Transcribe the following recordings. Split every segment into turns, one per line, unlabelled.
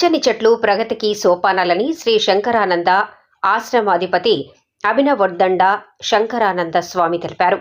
పచ్చని చెట్లు ప్రగతికి సోపానాలని శ్రీ శంకరానంద ఆశ్రమాధిపతి అభినవర్దండ శంకరానంద స్వామి తెలిపారు.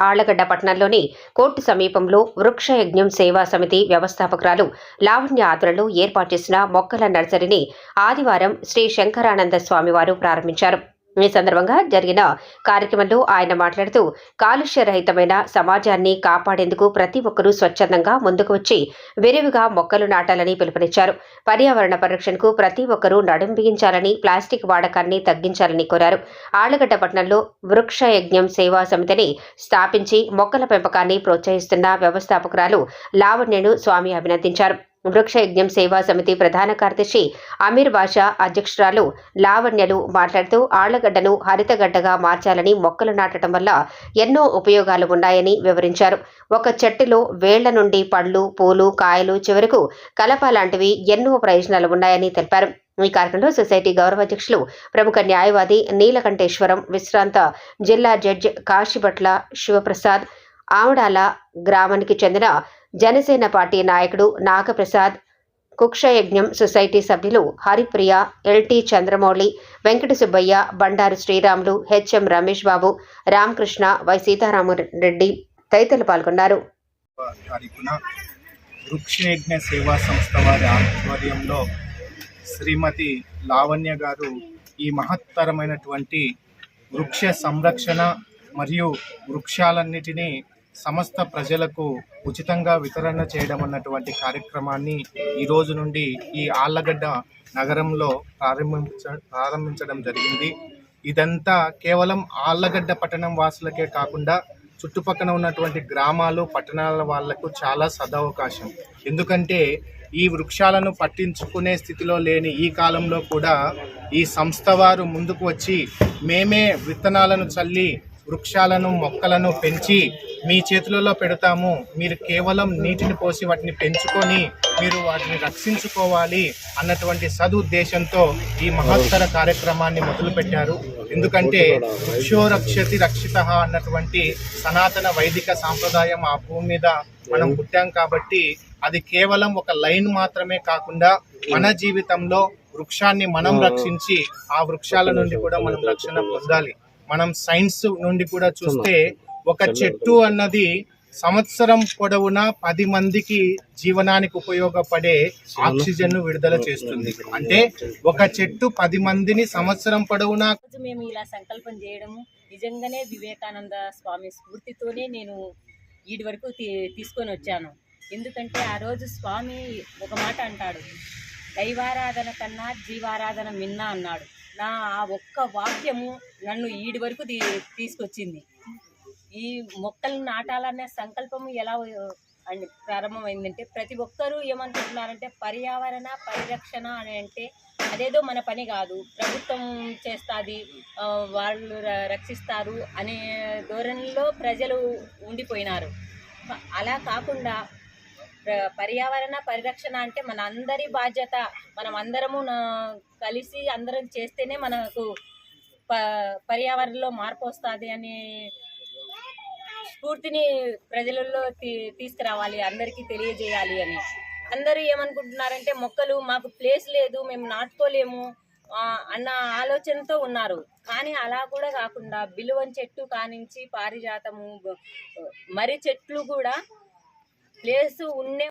ఆళ్ళగడ్డ పట్టణంలోని కోర్టు సమీపంలో వృక్షయజ్ఞం సేవా సమితి వ్యవస్థాపకురాలు లావణ్య ఆధ్వర్యంలో ఏర్పాటు చేసిన మొక్కల నర్సరీని ఆదివారం శ్రీ శంకరానంద స్వామివారు ప్రారంభించారు. ఈ సందర్భంగా జరిగిన కార్యక్రమంలో ఆయన మాట్లాడుతూ కాలుష్య రహితమైన సమాజాన్ని కాపాడేందుకు ప్రతి ఒక్కరూ స్వచ్ఛందంగా ముందుకు వచ్చి విరివిగా మొక్కలు నాటాలని పిలుపునిచ్చారు. పర్యావరణ పరిరక్షణకు ప్రతి ఒక్కరూ నడుం బిగించాలని ప్లాస్టిక్ వాడకాన్ని తగ్గించాలని కోరారు. ఆళ్ళగడ్డ పట్టణంలో వృక్ష యజ్ఞం సేవా సమితిని స్థాపించి మొక్కల పెంపకాన్ని ప్రోత్సహిస్తున్న వ్యవస్థాపకురాలు లావణ్యను స్వామి అభినందించారు. వృక్ష యజ్ఞం సేవా సమితి ప్రధాన కార్యదర్శి అమీర్ బాషా అధ్యక్షురాలు లావణ్యలు మాట్లాడుతూ ఆళ్ళగడ్డను హరితగడ్డగా మార్చాలని మొక్కలు నాటడం వల్ల ఎన్నో ఉపయోగాలు ఉన్నాయని వివరించారు. ఒక చెట్టులో వేళ్ళ నుండి పళ్ళు పూలు కాయలు చివరకు కలప లాంటివి ఎన్నో ప్రయోజనాలు ఉన్నాయని తెలిపారు. ఈ కార్యక్రమంలో సొసైటీ గౌరవ అధ్యక్షులు ప్రముఖ న్యాయవాది నీలకంఠేశ్వరం విశ్రాంత జిల్లా జడ్జ్ కాశీభట్ల శివప్రసాద్ ఆవడాల గ్రామానికి చెందిన జనసేన పార్టీ నాయకుడు నాగప్రసాద్ కుక్షయజ్ఞం సొసైటీ సభ్యులు Haripriya LT Chandramouli Venkata Subbaiah Bandaru Sriramulu HM Ramesh Babu Ramakrishna Y Seetharamareddy తదితరులు పాల్గొన్నారు.
వృక్షయజ్ఞ సేవా సంస్థ వారి ఆధ్వర్యంలో శ్రీమతి లావణ్య గారు ఈ మహత్తరమైనటువంటి వృక్ష సంరక్షణ మరియు వృక్షాలన్నిటినీ సమస్త ప్రజలకు ఉచితంగా వితరణ చేయడం అన్నటువంటి కార్యక్రమాన్ని ఈరోజు నుండి ఈ ఆళ్ళగడ్డ నగరంలో ప్రారంభించ ప్రారంభించడం జరిగింది. ఇదంతా కేవలం ఆళ్ళగడ్డ పట్టణం వాసులకే కాకుండా చుట్టుపక్కల ఉన్నటువంటి గ్రామాలు పట్టణాల వాళ్ళకు చాలా సదవకాశం. ఎందుకంటే ఈ వృక్షాలను పట్టించుకునే స్థితిలో లేని ఈ కాలంలో కూడా ఈ సంస్థ వారు ముందుకు వచ్చి మేమే విత్తనాలను చల్లి వృక్షాలను మొక్కలను పెంచి మీ చేతులలో పెడతాము. మీరు కేవలం నీటిని పోసి వాటిని పెంచుకొని మీరు వాటిని రక్షించుకోవాలి అన్నటువంటి సదుద్దేశంతో ఈ మహత్తర కార్యక్రమాన్ని మొదలుపెట్టారు. ఎందుకంటే వృక్షో రక్షతి రక్షిత అన్నటువంటి సనాతన వైదిక సాంప్రదాయం ఆ భూమి మీద మనం పుట్టాం కాబట్టి అది కేవలం ఒక లైన్ మాత్రమే కాకుండా మన జీవితంలో వృక్షాన్ని మనం రక్షించి ఆ వృక్షాల నుండి కూడా మనం రక్షణ పొందాలి. మనం సైన్స్ నుండి కూడా చూస్తే ఒక చెట్టు అన్నది సంవత్సరం పొడవునా పది మందికి జీవనానికి ఉపయోగపడే ఆక్సిజన్ను విడుదల చేస్తుంది. అంటే ఒక చెట్టు పది మందిని సంవత్సరం పొడవునా
రోజు మేము ఇలా సంకల్పం చేయడము. నిజంగానే వివేకానంద స్వామి స్ఫూర్తితోనే నేను వీడి వరకు తీ- తీసుకొని వచ్చాను. ఎందుకంటే ఆ రోజు స్వామి ఒక మాట అంటాడు. దైవారాధన కన్నా జీవారాధన మిన్న అన్నాడు. నా ఆ ఒక్క వాక్యము నన్ను ఈడి వరకు తీ తీసుకొచ్చింది. ఈ మొక్కలు నాటాలనే సంకల్పము ఎలా అండ్ ప్రారంభమైందంటే ప్రతి ఒక్కరూ ఏమనుకుంటున్నారంటే పర్యావరణ పరిరక్షణ అని అంటే అదేదో మన పని కాదు. ప్రభుత్వం చేస్తుంది వాళ్ళు ర- రక్షిస్తారు అనే ధోరణిలో ప్రజలు ఉండిపోయినారు. అలా కాకుండా పర్యావరణ పరిరక్షణ అంటే మన అందరి బాధ్యత. మనం అందరము కలిసి అందరం చేస్తేనే మనకు ప పర్యావరణంలో మార్పు వస్తుంది అనే స్ఫూర్తిని ప్రజలలో తీ- తీసుకురావాలి అందరికీ తెలియజేయాలి అని. అందరూ ఏమనుకుంటున్నారంటే మొక్కలు మాకు ప్లేస్ లేదు మేము నాటుకోలేము అన్న ఆలోచనతో ఉన్నారు. కానీ అలా కూడా కాకుండా బిలువన్ చెట్టు కానించి పారిజాతము మరి మర్రి చెట్లు కూడా ప్లేస్ ఉన్నే